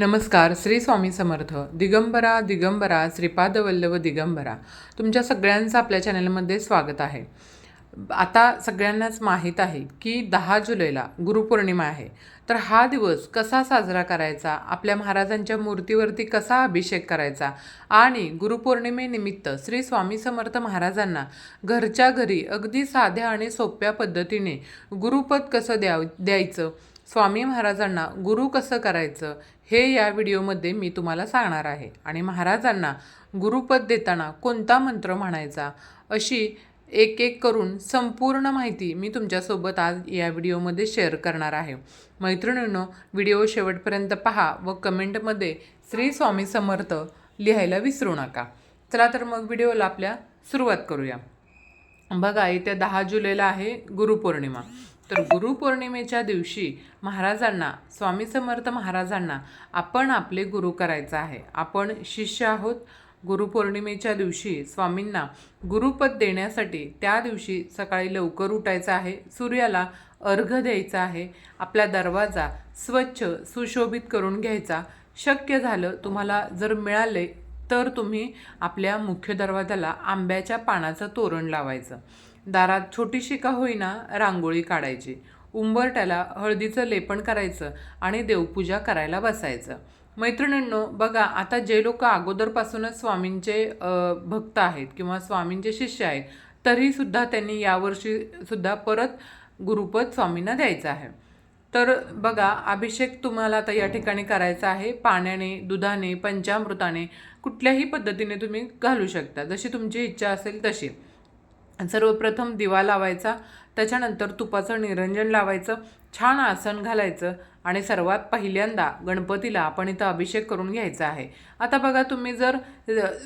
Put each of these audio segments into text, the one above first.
नमस्कार श्री स्वामी समर्थ. दिगंबरा दिगंबरा श्रीपादवल्लभ दिगंबरा. तुमच्या सगळ्यांचं आपल्या चॅनलमध्ये स्वागत आहे. आता सगळ्यांनाच माहीत आहे की दहा जुलैला गुरुपौर्णिमा आहे. तर हा दिवस कसा साजरा करायचा? आपल्या महाराजांच्या मूर्तीवरती कसा अभिषेक करायचा? आणि गुरुपौर्णिमेनिमित्त श्री स्वामी समर्थ महाराजांना घरच्या घरी अगदी साध्या आणि सोप्या पद्धतीने गुरुपद कसं द्याव द्यायचं? स्वामी महाराजांना गुरु कसं करायचं हे या व्हिडिओमध्ये मी तुम्हाला सांगणार आहे. आणि महाराजांना गुरुपद देताना कोणता मंत्र म्हणायचा अशी एक एक करून संपूर्ण माहिती मी तुमच्यासोबत आज या व्हिडिओमध्ये शेअर करणार आहे. मैत्रिणींनो व्हिडिओ शेवटपर्यंत पहा व कमेंटमध्ये श्री स्वामी समर्थ लिहायला विसरू नका. चला तर मग व्हिडिओला आपल्या सुरुवात करूया. बघा येत्या दहा जुलैला आहे गुरुपौर्णिमा. तर गुरुपौर्णिमेच्या दिवशी महाराजांना स्वामी समर्थ महाराजांना आपण आपले गुरु करायचं आहे. आपण शिष्य आहोत. गुरुपौर्णिमेच्या दिवशी स्वामींना गुरुपद देण्यासाठी त्या दिवशी सकाळी लवकर उठायचं आहे. सूर्याला अर्घ द्यायचा आहे. आपला दरवाजा स्वच्छ सुशोभित करून घ्यायचा. शक्य झालं तुम्हाला जर मिळाले तर तुम्ही आपल्या मुख्य दरवाजाला आंब्याच्या पानाचं तोरण लावायचं. दारात छोटीशी का होईना रांगोळी काढायची. उंबरट्याला हळदीचं लेपन करायचं आणि देवपूजा करायला बसायचं. मैत्रिणींनो बघा आता जे लोक अगोदरपासूनच स्वामींचे भक्त आहेत किंवा स्वामींचे शिष्य आहेत तरीसुद्धा त्यांनी यावर्षी सुद्धा परत गुरुपद स्वामींना द्यायचं आहे. तर बघा अभिषेक तुम्हाला आता या ठिकाणी करायचा आहे. पाण्याने दुधाने पंचामृताने कुठल्याही पद्धतीने तुम्ही घालू शकता. जशी तुमची इच्छा असेल तशी. सर्वप्रथम दिवा लावायचा त्याच्यानंतर तुपाचं निरंजन लावायचं छान आसन घालायचं आणि सर्वात पहिल्यांदा गणपतीला आपण इथं अभिषेक करून घ्यायचा आहे. आता बघा तुम्ही जर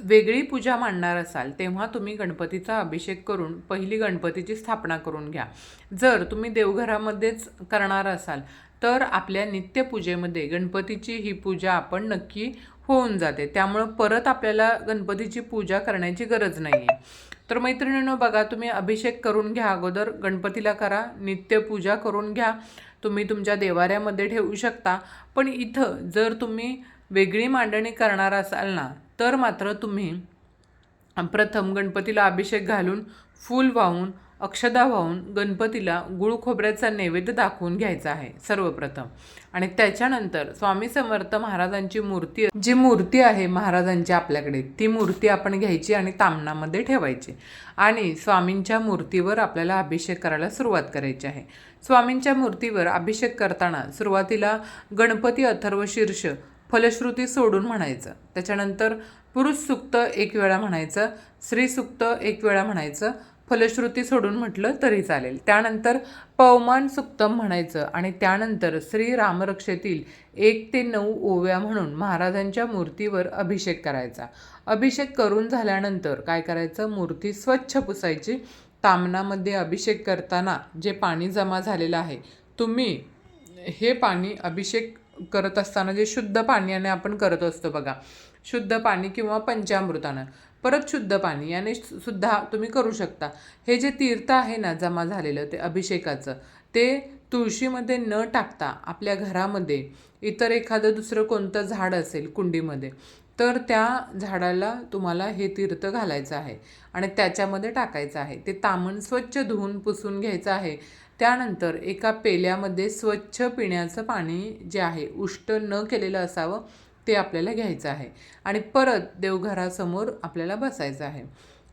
वेगळी पूजा मांडणार असाल तेव्हा तुम्ही गणपतीचा अभिषेक करून पहिली गणपतीची स्थापना करून घ्या. जर तुम्ही देवघरामध्येच करणार असाल तर आपल्या नित्यपूजेमध्ये गणपतीची ही पूजा आपण नक्की होऊन जाते. त्यामुळं परत आपल्याला गणपतीची पूजा करण्याची गरज नाही आहे तर मैत्रिणींनो बघा तुम्ही अभिषेक करून घ्या अगोदर गणपतीला करा नित्यपूजा करून घ्या. तुम्ही तुमच्या देवाऱ्यामध्ये ठेवू शकता. पण इथं जर तुम्ही वेगळी मांडणी करणार असाल ना तर मात्र तुम्ही प्रथम गणपतीला अभिषेक घालून फूल वाहून अक्षदा वाहून गणपतीला गुळ खोबऱ्याचा नैवेद्य दाखवून घ्यायचा आहे सर्वप्रथम. आणि त्याच्यानंतर स्वामी समर्थ महाराजांची मूर्ती जी मूर्ती आहे महाराजांची आपल्याकडे ती मूर्ती आपण घ्यायची आणि तामणामध्ये ठेवायची. आणि स्वामींच्या मूर्तीवर आपल्याला अभिषेक करायला सुरुवात करायची आहे. स्वामींच्या मूर्तीवर अभिषेक करताना सुरुवातीला गणपती अथर्व शीर्ष फलश्रुती सोडून म्हणायचं. त्याच्यानंतर पुरुष सुक्त एक वेळा म्हणायचं स्त्री सुक्त एक वेळा म्हणायचं फलश्रुती सोडून म्हटलं तरी चालेल. त्यानंतर पवमान सुक्तम म्हणायचं आणि त्यानंतर श्री रामरक्षेतील एक ते नऊ ओव्या म्हणून महाराजांच्या मूर्तीवर अभिषेक करायचा. अभिषेक करून झाल्यानंतर काय करायचं? मूर्ती स्वच्छ पुसायची. तामणामध्ये अभिषेक करताना जे पाणी जमा झालेलं आहे तुम्ही हे पाणी अभिषेक करत असताना जे शुद्ध पाण्याने आपण करत असतो बघा शुद्ध पाणी किंवा पंचामृतानं परत शुद्ध पाणी याने सुद्धा तुम्ही करू शकता. हे जे तीर्थ आहे ना जमा झालेलं ते अभिषेकाचं ते तुळशीमध्ये न टाकता आपल्या घरामध्ये इतर एखादं दुसरं कोणतं झाड असेल कुंडीमध्ये तर त्या झाडाला तुम्हाला हे तीर्थ घालायचं आहे आणि त्याच्यामध्ये टाकायचं आहे. ते तामण स्वच्छ धुवून पुसून घ्यायचं आहे. त्यानंतर एका पेल्यामध्ये स्वच्छ पिण्याचं पाणी जे आहे उष्ट न केलेलं असावं ते आपल्याला घ्यायचं आहे. आणि परत देवघरासमोर आपल्याला बसायचं आहे.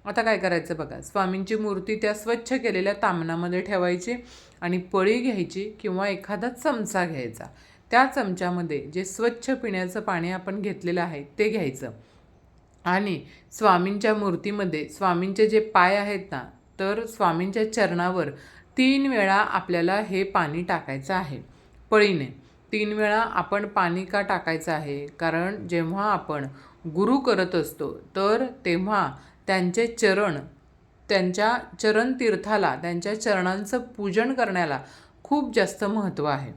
आता काय करायचं बघा स्वामींची मूर्ती त्या स्वच्छ केलेल्या तामणामध्ये ठेवायची आणि पळी घ्यायची किंवा एखादा चमचा घ्यायचा. त्या चमच्यामध्ये जे स्वच्छ पिण्याचं पाणी आपण घेतलेलं आहे ते घ्यायचं. आणि स्वामींच्या मूर्तीमध्ये स्वामींचे जे पाय आहेत ना तर स्वामींच्या चरणावर तीन वेळा आपल्याला हे पाणी टाकायचं आहे पळीने. तीन वेळा आपण पाणी का टाकायचं आहे? कारण जेव्हा आपण गुरु करत असतो तर तेव्हा त्यांचे चरण त्यांच्या चरण तीर्थाला त्यांच्या चरणांचं पूजन करण्याला खूप जास्त महत्त्व आहे.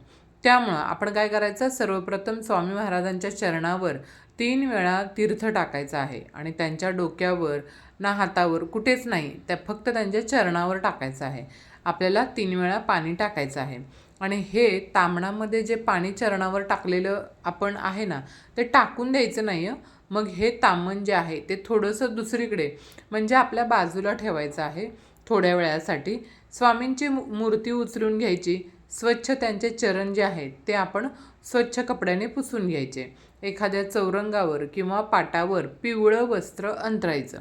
त्यामुळं आपण काय करायचं? सर्वप्रथम स्वामी महाराजांच्या चरणावर तीन वेळा तीर्थ टाकायचं आहे आणि त्यांच्या डोक्यावर ना हातावर कुठेच नाही त्या फक्त त्यांच्या चरणावर टाकायचं आहे. आपल्याला तीन वेळा पाणी टाकायचं आहे. आणि हे तामणामध्ये जे पाणी चरणावर टाकलेलं आपण आहे ना ते टाकून द्यायचं नाही आहे मग हे तामण जे आहे ते थोडंसं दुसरीकडे म्हणजे आपल्या बाजूला ठेवायचं आहे थोड्या वेळासाठी. स्वामींची मूर्ती उचलून घ्यायची. स्वच्छ त्यांचे चरण जे आहेत ते आपण स्वच्छ कपड्याने पुसून घ्यायचे. एखाद्या चौरंगावर किंवा पाटावर पिवळं वस्त्र अंतरायचं.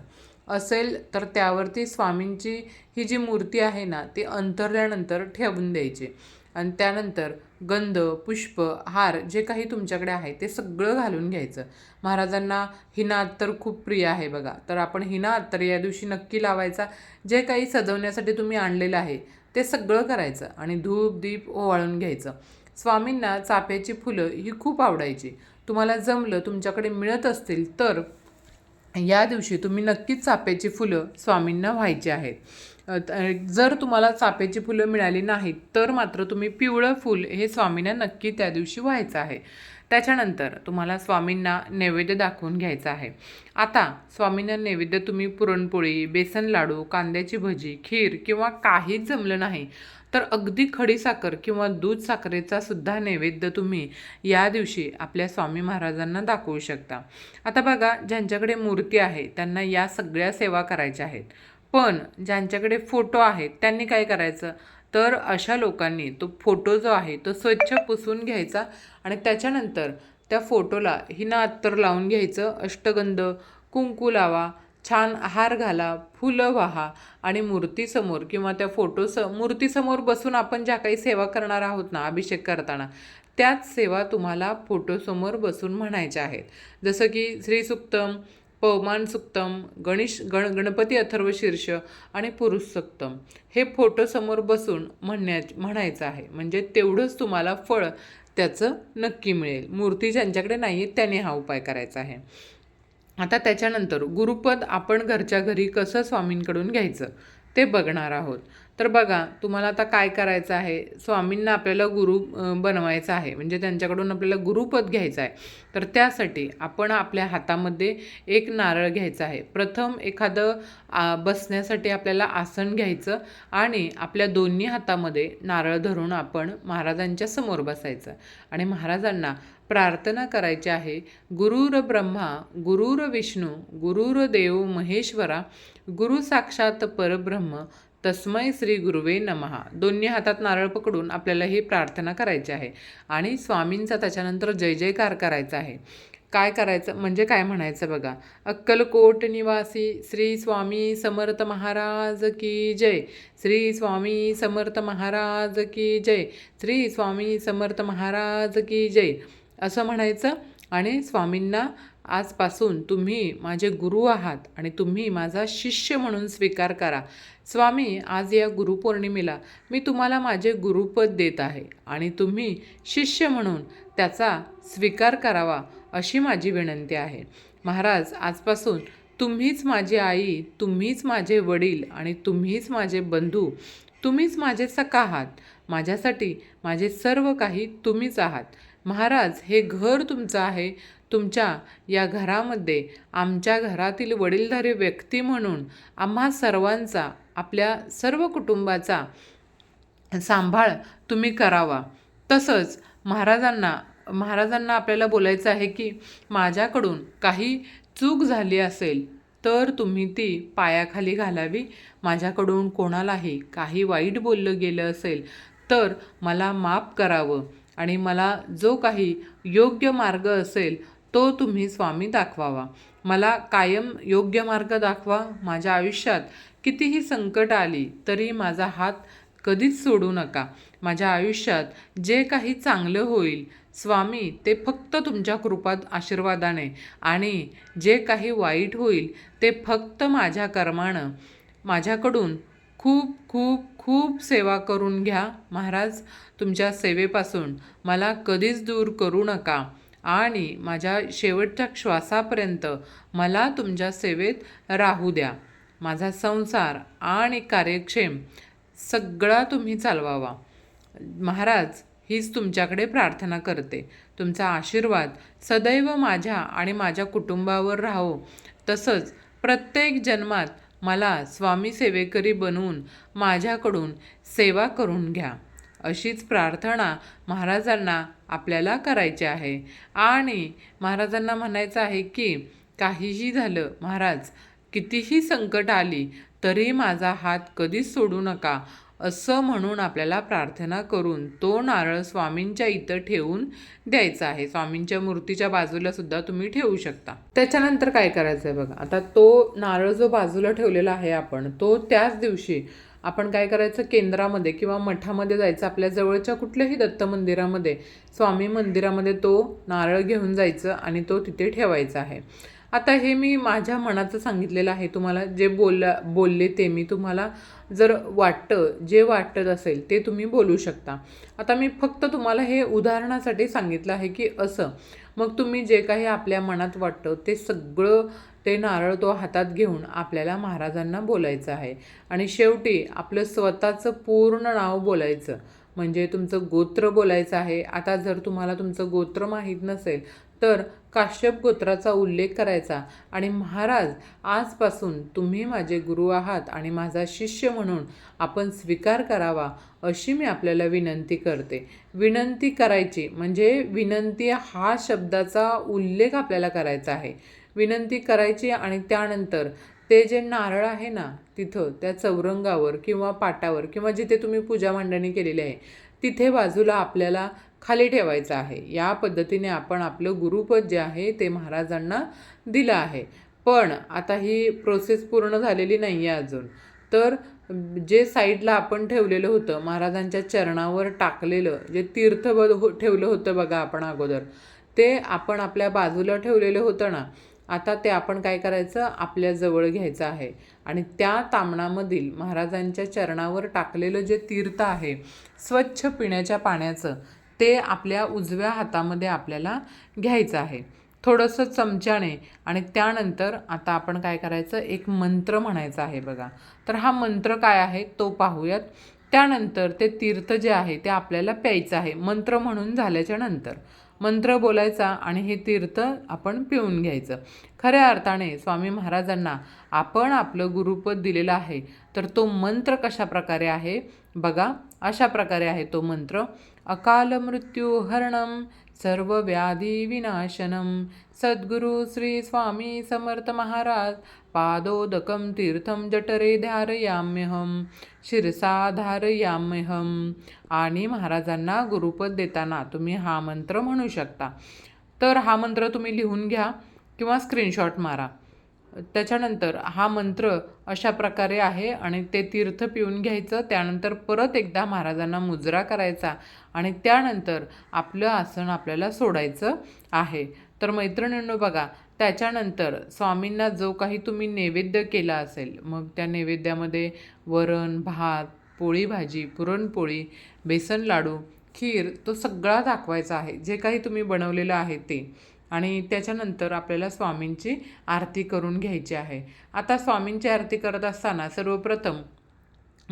असेल तर त्यावरती स्वामींची ही जी मूर्ती आहे ना ती अंतरल्यानंतर ठेवून द्यायची. आणि त्यानंतर गंध पुष्प हार जे काही तुमच्याकडे आहे ते सगळं घालून घ्यायचं. महाराजांना हिना अत्तर खूप प्रिय आहे बघा. तर आपण हिना अत्तर या दिवशी नक्की लावायचा. जे काही सजवण्यासाठी तुम्ही आणलेलं आहे ते सगळं करायचं आणि धूप दीप ओवाळून घ्यायचं. स्वामींना चाफ्याची फुलं ही खूप आवडायची. तुम्हाला जमलं तुमच्याकडे मिळत असतील तर या दिवशी तुम्ही नक्कीच चाफ्याची फुलं स्वामींना व्हायची आहेत. जर तुम्हाला चाफ्याची फुलं मिळाली नाहीत तर मात्र तुम्ही पिवळं फूल हे स्वामींना नक्की त्या दिवशी व्हायचं आहे. त्याच्यानंतर तुम्हाला स्वामींना नैवेद्य दाखवून घ्यायचं आहे. आता स्वामींना नैवेद्य तुम्ही पुरणपोळी बेसन लाडू कांद्याची भजी खीर किंवा काहीच जमलं नाही तर अगदी खडीसाखर किंवा दूध साखरेचा सुद्धा नैवेद्य तुम्ही या दिवशी आपल्या स्वामी महाराजांना दाखवू शकता. आता बघा ज्यांच्याकडे मूर्ती आहे त्यांना या सगळ्या सेवा करायच्या आहेत. पण ज्यांच्याकडे फोटो आहेत त्यांनी काय करायचं? तर अशा लोकांनी तो फोटो जो आहे तो स्वच्छ पुसून घ्यायचा आणि त्याच्यानंतर त्या फोटोला हिना अत्तर लावून घ्यायचं. अष्टगंध कुंकू लावा छान हार घाला फुलं वाहा आणि मूर्तीसमोर किंवा त्या फोटोस मूर्तीसमोर बसून आपण ज्या काही सेवा करणार आहोत ना अभिषेक करताना त्याच सेवा तुम्हाला फोटोसमोर बसून म्हणायच्या आहेत. जसं की श्रीसुक्तम पवमान सुक्तम गणेश गण गणपती अथर्व शीर्ष आणि पुरुष सुक्तम हे फोटोसमोर बसून म्हणण्या म्हणायचं आहे. म्हणजे तेवढंच तुम्हाला फळ त्याचं नक्की मिळेल. मूर्ती ज्यांच्याकडे नाही आहे त्याने हा उपाय करायचा आहे. आता त्याच्यानंतर गुरुपद आपण घरच्या घरी कसं स्वामींकडून घ्यायचं? ते बघणार आहोत. तर बघा तुम्हाला आता काय करायचं आहे? स्वामींना आपल्याला गुरु बनवायचं आहे. म्हणजे त्यांच्याकडून आपल्याला गुरुपद घ्यायचं आहे. तर त्यासाठी आपण आपल्या हातामध्ये एक नारळ घ्यायचा आहे. प्रथम एखादं बसण्यासाठी आपल्याला आसन घ्यायचं आणि आपल्या दोन्ही हातामध्ये नारळ धरून आपण महाराजांच्या समोर बसायचं. आणि महाराजांना प्रार्थना करायची आहे गुरुर ब्रह्मा गुरुर विष्णू गुरुर देव महेश्वरा गुरु साक्षात परब्रह्म तस्मै श्री गुरुवे नमहा दोन्ही हातात नारळ पकडून आपल्याला ही प्रार्थना करायची आहे. आणि स्वामींचा त्याच्यानंतर जय जयकार करायचा आहे. काय करायचं? म्हणजे काय म्हणायचं बघा? अक्कलकोट निवासी श्री स्वामी समर्थ महाराज की जय. श्री स्वामी समर्थ महाराज की जय. श्री स्वामी समर्थ महाराज की जय. असं म्हणायचं आणि स्वामींना आजपासून तुम्ही माझे गुरु आहात आणि तुम्ही माझा शिष्य म्हणून स्वीकार करा. स्वामी आज या गुरुपौर्णिमेला मी तुम्हाला माझे गुरुपद देत आहे आणि तुम्ही शिष्य म्हणून त्याचा स्वीकार करावा अशी माझी विनंती आहे. महाराज आजपासून तुम्हीच माझी आई तुम्हीच माझे वडील आणि तुम्हीच माझे बंधू तुम्हीच माझे सखा आहात. माझ्यासाठी माझे सर्व काही तुम्हीच आहात. महाराज हे घर तुमचं आहे. तुमच्या या घरामध्ये आमच्या घरातील वडीलधारी व्यक्ती म्हणून आम्हा सर्वांचा आपल्या सर्व कुटुंबाचा सांभाळ तुम्ही करावा. तसंच महाराजांना महाराजांना आपल्याला बोलायचं आहे की माझ्याकडून काही चूक झाली असेल तर तुम्ही ती पायाखाली घालावी. माझ्याकडून कोणालाही काही वाईट बोललं गेलं असेल तर मला माफ करावं आणि मला जो काही योग्य मार्ग असेल तो तुम्ही स्वामी दाखवावा. मला कायम योग्य मार्ग दाखवा. माझ्या आयुष्यात कितीही संकट आली तरी माझा हात कधीच सोडू नका. माझ्या आयुष्यात जे काही चांगलं होईल स्वामी ते फक्त तुमच्या कृपात आशीर्वादाने आणि जे काही वाईट होईल ते फक्त माझ्या कर्मानं. माझ्याकडून खूप खूप खूप सेवा करून घ्या. महाराज तुमच्या सेवेपासून मला कधीच दूर करू नका. आणि माझ्या शेवटच्या श्वासापर्यंत मला तुमच्या सेवेत राहू द्या. माझा संसार आणि कार्यक्षेम सगळा तुम्ही चालवावा. महाराज हीच तुमच्याकडे प्रार्थना करते. तुमचा आशीर्वाद सदैव माझ्या आणि माझ्या कुटुंबावर राहो. तसंच प्रत्येक जन्मात मला स्वामी सेवेकरी बनवून माझ्याकडून सेवा करून घ्या. अशीच प्रार्थना महाराजांना आपल्याला करायची आहे. आणि महाराजांना म्हणायचं आहे की काहीही झालं महाराज कितीही संकट आली तरी माझा हात कधीच सोडू नका. असं म्हणून आपल्याला प्रार्थना करून तो नारळ स्वामींच्या इथं ठेवून द्यायचा आहे. स्वामींच्या मूर्तीच्या बाजूला सुद्धा तुम्ही ठेवू शकता. त्याच्यानंतर काय करायचं आहे बघा. आता तो नारळ जो बाजूला ठेवलेला आहे आपण तो त्याच दिवशी आपण काय करायचं? केंद्रामध्ये किंवा मठामध्ये जायचं. आपल्या जवळच्या कुठल्याही दत्त मंदिरामध्ये स्वामी मंदिरामध्ये तो नारळ घेऊन जायचं आणि तो तिथे ठेवायचा आहे. आता हे मी माझ्या मनाचं सांगितलेलं आहे. तुम्हाला जे बोलला बोलले ते मी तुम्हाला जर वाटतं जे वाटत असेल ते तुम्ही बोलू शकता. आता मी फक्त तुम्हाला हे उदाहरणासाठी सांगितलं आहे की असं. मग तुम्ही जे काही आपल्या मनात वाटतं ते सगळं ते नारळ तो हातात घेऊन आपल्याला महाराजांना बोलायचं आहे. आणि शेवटी आपलं स्वतःचं पूर्ण नाव बोलायचं. म्हणजे तुमचं गोत्र बोलायचं आहे. आता जर तुम्हाला तुमचं गोत्र माहीत नसेल तर काश्यप गोत्राचा उल्लेख करायचा. आणि महाराज आजपासून तुम्ही माझे गुरु आहात आणि माझा शिष्य म्हणून आपण स्वीकार करावा अशी मी आपल्याला विनंती करते. विनंती करायची म्हणजे विनंती हा शब्दाचा उल्लेख आपल्याला करायचा आहे. विनंती करायची आणि त्यानंतर ते जे नारळ आहे ना तिथं त्या चौरंगावर किंवा पाटावर किंवा जिथे तुम्ही पूजा मांडणी केलेली आहे तिथे बाजूला आपल्याला खाली ठेवायचं आहे. या पद्धतीने आपण आपलं गुरुपद जे आहे ते महाराजांना दिलं आहे. पण आता ही प्रोसेस पूर्ण झालेली नाही आहे अजून. तर जे साईडला आपण ठेवलेलं होतं महाराजांच्या चरणावर टाकलेलं जे तीर्थ हो ठेवलं होतं बघा आपण अगोदर ते आपण आपल्या बाजूला ठेवलेलं होतं ना आता ते आपण काय करायचं? आपल्या जवळ घ्यायचं आहे. आणि त्या तामणामधील महाराजांच्या चरणावर टाकलेलं जे तीर्थ आहे स्वच्छ पिण्याच्या पाण्याचं ते आपल्या उजव्या हातामध्ये आपल्याला घ्यायचं आहे. थोडंसं चमच्याने आणि त्यानंतर आता आपण काय करायचं? एक मंत्र म्हणायचा आहे बघा. तर हा मंत्र काय आहे? तो पाहूयात. त्यानंतर ते तीर्थ जे आहे ते आपल्याला प्यायचं आहे. मंत्र म्हणून झाल्याच्यानंतर. मंत्र बोलायचा आणि हे तीर्थ आपण पिऊन घ्यायचं. खऱ्या अर्थाने स्वामी महाराजांना आपण आपलं गुरुपद दिलेलं आहे तर तो मंत्र कशा प्रकारे आहे? बघा अशा प्रकारे आहे तो मंत्र. अकाल मृत्यू हरणम सर्व व्याधी विनाशनम सद्गुरु श्री स्वामी समर्थ महाराज पादोदकं तीर्थम जठरे ध्यारयाम्यहम शिरसा धारयाम्यहम आणि महाराजांना गुरुपद देताना तुम्ही हा मंत्र म्हणू शकता. तर हा मंत्र तुम्ही लिहून घ्या किंवा स्क्रीनशॉट मारा. त्याच्यानंतर हा मंत्र अशा प्रकारे आहे आणि ते तीर्थ पिऊन घ्यायचं त्यानंतर परत एकदा महाराजांना मुजरा करायचा आणि त्यानंतर आपलं आसन आपल्याला सोडायचं आहे. तर मैत्रिणींनो बघा त्याच्यानंतर स्वामींना जो काही तुम्ही नैवेद्य केला असेल मग त्या नैवेद्यामध्ये वरण भात पोळी भाजी पुरणपोळी बेसन लाडू खीर तो सगळा दाखवायचा आहे. जे काही तुम्ही बनवलेलं आहे ते. आणि त्याच्यानंतर आपल्याला स्वामींची आरती करून घ्यायची आहे. आता स्वामींची आरती करत असताना सर्वप्रथम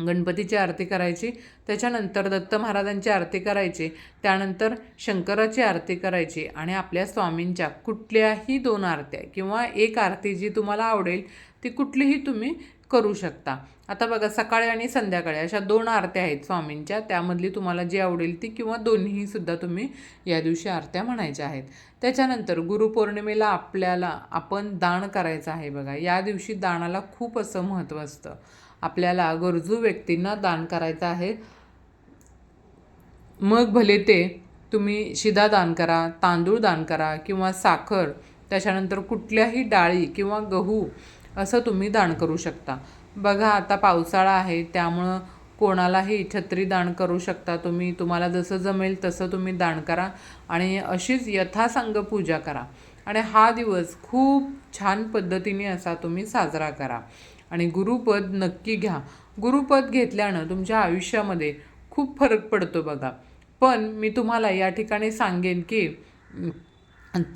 गणपतीची आरती करायची त्याच्यानंतर दत्त महाराजांची आरती करायची त्यानंतर शंकराची आरती करायची आणि आपल्या स्वामींच्या कुठल्याही दोन आरत्या किंवा एक आरती जी तुम्हाला आवडेल ती कुठलीही तुम्ही करू शकता. आता बघा सकाळी आणि संध्याकाळी अशा दोन आरत्या आहेत स्वामींच्या त्यामधली तुम्हाला जी आवडेल ती किंवा दोन्हीसुद्धा तुम्ही या दिवशी आरत्या म्हणायच्या आहेत. त्याच्यानंतर गुरुपौर्णिमेला आपल्याला आपण दान करायचं आहे बघा. या दिवशी दानाला खूप असं महत्त्व असतं. आपल्याला गरजू व्यक्तींना दान करायचं आहे. मग भले ते तुम्ही शिदा दान करा तांदूळ दान करा किंवा साखर त्याच्यानंतर कुठल्याही डाळी किंवा गहू असं तुम्ही दान करू शकता. बघा आता पावसाळा आहे त्यामुळं कोणालाही छत्री दान करू शकता तुम्ही. तुम्हाला जसं जमेल तसं तुम्ही दान करा आणि अशीच यथासांग पूजा करा. आणि हा दिवस खूप छान पद्धतीने असा तुम्ही साजरा करा. आणि गुरुपद नक्की घ्या. गुरुपद घेतल्यानं तुमच्या आयुष्यामध्ये खूप फरक पडतो बघा. पण मी तुम्हाला या ठिकाणी सांगेन की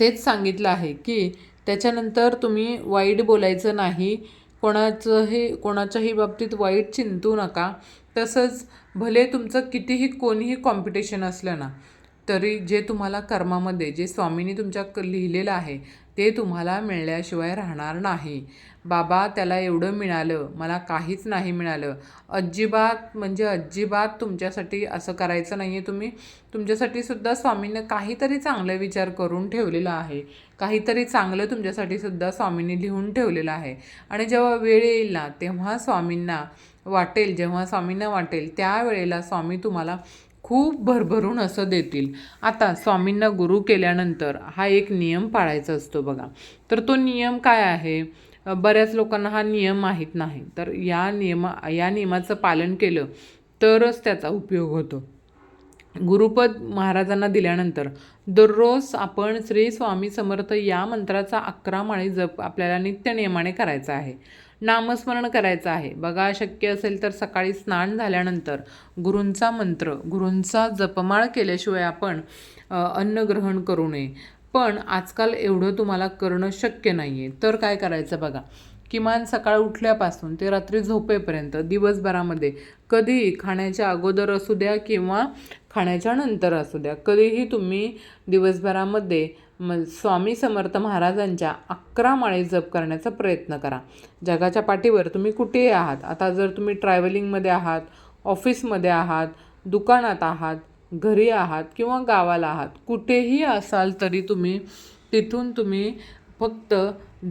तेच सांगितलं आहे की त्याच्यानंतर तुम्ही वाईट बोलायचं नाही कोणाचंही कोणाच्याही बाबतीत वाईट चिंतू नका. तसंच भले तुमचं कितीही कोणीही कॉम्पिटिशन असलं ना तरी जे तुम्हाला कर्मामध्ये जे स्वामींनी तुमच्या क लिहिलेलं आहे ते तुम्हाला मिळल्याशिवाय राहणार नाही. बाबा त्याला एवढं मिळालं मला काहीच नाही मिळालं. अजिबात म्हणजे अजिबात तुमच्यासाठी असं करायचं नाही आहे तुम्ही. तुमच्यासाठी सुद्धा स्वामींनी काहीतरी चांगले विचार करून ठेवलेला आहे. काहीतरी चांगलं तुमच्यासाठी सुद्धा स्वामींनी लिहून ठेवलेलं आहे. आणि जेव्हा वेळ येईल ना तेव्हा स्वामींना वाटेल जेव्हा स्वामींना वाटेल त्यावेळेला स्वामी तुम्हाला खूप भरभरून असं देतील. आता स्वामींना गुरु केल्यानंतर हा एक नियम पाळायचा असतो बघा. तर तो नियम काय आहे? बऱ्याच लोकांना हा नियम माहीत नाही. तर या नियमा या नियमाचं पालन केलं तरच त्याचा उपयोग होतो. गुरुपद महाराजांना दिल्यानंतर दररोज आपण श्री स्वामी समर्थ या मंत्राचा अकरा माळी जप आपल्याला नित्य नियमाने करायचा आहे. नामस्मरण करायचं आहे. बघा शक्य असेल तर सकाळी स्नान झाल्यानंतर गुरूंचा मंत्र गुरूंचा जपमाळ केल्याशिवाय आपण अन्न ग्रहण करू नये. पण आजकाल एवढं तुम्हाला करणं शक्य नाही आहे तर काय करायचं बघा? किमान सकाळ उठल्यापासून ते रात्री झोपेपर्यंत दिवसभरामध्ये कधीही खाण्याच्या अगोदर असू द्या किंवा खाण्याच्या नंतर असू द्या. कधीही तुम्ही दिवसभरामध्ये म स्वामी समर्थ महाराजांच्या अकरा माळे जप करण्याचा प्रयत्न करा. जगाच्या पाठीवर तुम्ही कुठेही आहात. आता जर तुम्ही ट्रॅव्हलिंगमध्ये आहात ऑफिसमध्ये आहात दुकानात आहात घरी आहात किंवा गावाला आहात कुठेही असाल तरी तुम्ही तिथून तुम्ही फक्त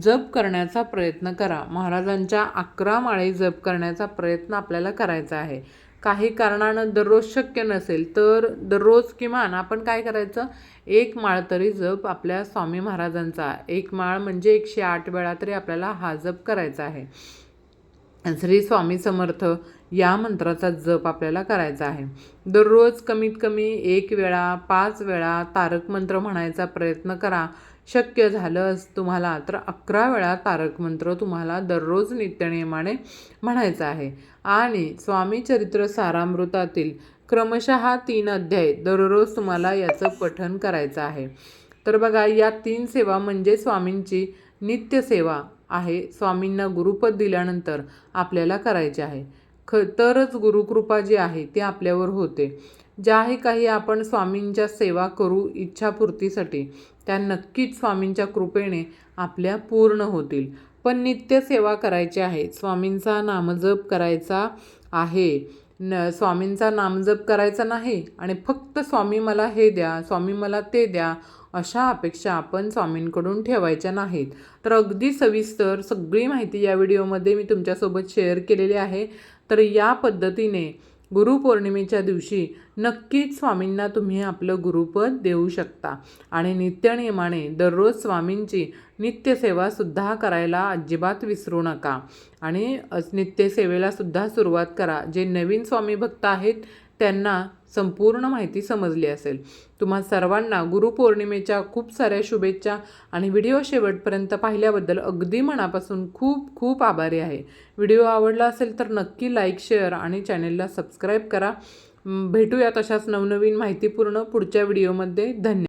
जप करण्याचा प्रयत्न करा. महाराजांच्या अकरा माळे जप करण्याचा प्रयत्न आपल्याला करायचा आहे. काही कारणानं दररोज शक्य नसेल तर दररोज किमान आपण काय करायचं? एक माळ तरी जप आपल्या स्वामी महाराजांचा. एक माळ म्हणजे एकशे आठ वेळा तरी आपल्याला हा जप करायचा आहे. श्री स्वामी समर्थ या मंत्राचा जप आपल्याला करायचा आहे. दररोज कमीत कमी एक वेळा पाच वेळा तारक मंत्र म्हणायचा प्रयत्न करा. शक्य झालंच तुम्हाला. तर अकरा वेळा तारक मंत्र तुम्हाला दररोज नित्यनियमाने म्हणायचं आहे. आणि स्वामी चरित्र सारामृतातील क्रमशः तीन अध्याय दररोज तुम्हाला याचं पठन करायचं आहे. तर बघा या तीन सेवा म्हणजे स्वामींची नित्यसेवा आहे. स्वामींना गुरुपद दिल्यानंतर आपल्याला करायचे आहे. ख तरच गुरुकृपा जी आहे ती आपल्यावर होते. ज्याही काही आपण स्वामींच्या सेवा करू इच्छापूर्तीसाठी त्या नक्कीच स्वामींच्या कृपेने आपल्या पूर्ण होतील. पण नित्य सेवा करायची आहे. स्वामींचा नामजप करायचा आहे. न स्वामींचा नामजप करायचा नाही आणि फक्त स्वामी मला हे द्या स्वामी मला ते द्या अशा अपेक्षा आपण स्वामींकडून ठेवायच्या नाहीत. तर अगदी सविस्तर सगळी माहिती या व्हिडिओमध्ये मी तुमच्यासोबत शेअर केलेली आहे. तर या पद्धतीने गुरुपौर्णिमेच्या दिवशी नक्कीच स्वामींना तुम्ही आपलं गुरुपद देऊ शकता. आणि नित्यनियमाने दररोज स्वामींची नित्यसेवासुद्धा करायला अजिबात विसरू नका. आणि नित्यसेवेलासुद्धा सुरुवात करा. जे नवीन स्वामी भक्त आहेत त्यांना संपूर्ण माहिती समजली असेल. तुम्हा सर्वांना गुरुपौर्णिमेच्या खूप साऱ्या शुभेच्छा आणि व्हिडिओ शेवटपर्यंत पाहिल्याबद्दल अगदी मनापासून खूप खूप आभारी आहे. व्हिडिओ आवडला असेल तर नक्की लाईक शेअर आणि चॅनेलला सबस्क्राईब करा. भेटूया तशाच नवनवीन माहितीपूर्ण पुढच्या व्हिडिओमध्ये. धन्यवाद